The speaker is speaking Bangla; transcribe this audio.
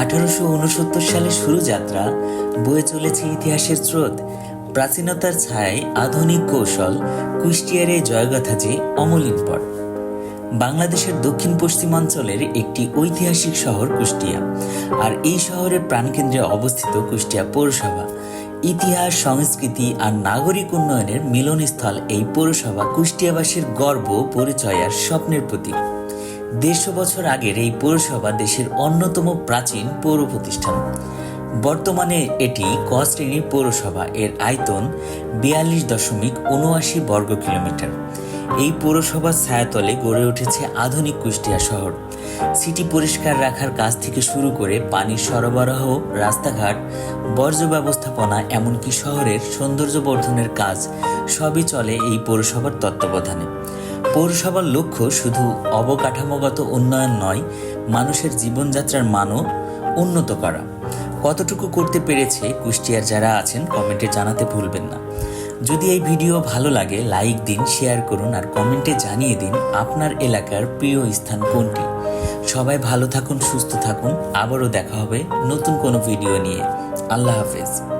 আঠারোশো উনসত্তর সালে শুরু যাত্রা বয়ে চলেছে ইতিহাসের স্রোত। প্রাচীনতার ছায় আধুনিক কৌশল কুষ্টিয়ার জয়গাথা যে অমলিন পট। বাংলাদেশের দক্ষিণ পশ্চিমাঞ্চলের একটি ঐতিহাসিক শহর কুষ্টিয়া। আর এই শহরের প্রাণকেন্দ্রে অবস্থিত কুষ্টিয়া পৌরসভা। ইতিহাস, সংস্কৃতি আর নাগরিক উন্নয়নের মিলনস্থল এই পৌরসভা কুষ্টিয়াবাসীর গর্ব, পরিচয় আর স্বপ্নের প্রতীক। দেড়শো বছর আগের এই পৌরসভা দেশের অন্যতম প্রাচীন পৌর প্রতিষ্ঠান বর্তমানে এটি ক শ্রেণির পৌরসভা এর আয়তন বিয়াল্লিশ দশমিক উনআশি বর্গ কিলোমিটার। এই পৌরসভার ছায়াতলে গড়ে উঠেছে আধুনিক কুষ্টিয়া শহর। সিটি পরিষ্কার রাখার কাজ থেকে শুরু করে পানির সরবরাহ, রাস্তাঘাট, বর্জ্য ব্যবস্থাপনা, এমনকি শহরের সৌন্দর্য বর্ধনের কাজ সবই চলে এই পৌরসভার তত্ত্বাবধানে। পৌরসভার লক্ষ্য শুধু অবকাঠামোগত উন্নয়ন নয়, মানুষের জীবনযাত্রার মানও উন্নত করা। কতটুকু করতে পেরেছে কুষ্টিয়ার যারা আছেন, কমেন্টে জানাতে ভুলবেন না। যদি এই ভিডিও ভালো লাগে, লাইক দিন, শেয়ার করুন আর কমেন্টে জানিয়ে দিন আপনার এলাকার প্রিয় স্থান কোনটি। সবাই ভালো থাকুন, সুস্থ থাকুন। আবারও দেখা হবে নতুন কোনো ভিডিও নিয়ে। আল্লাহ হাফেজ।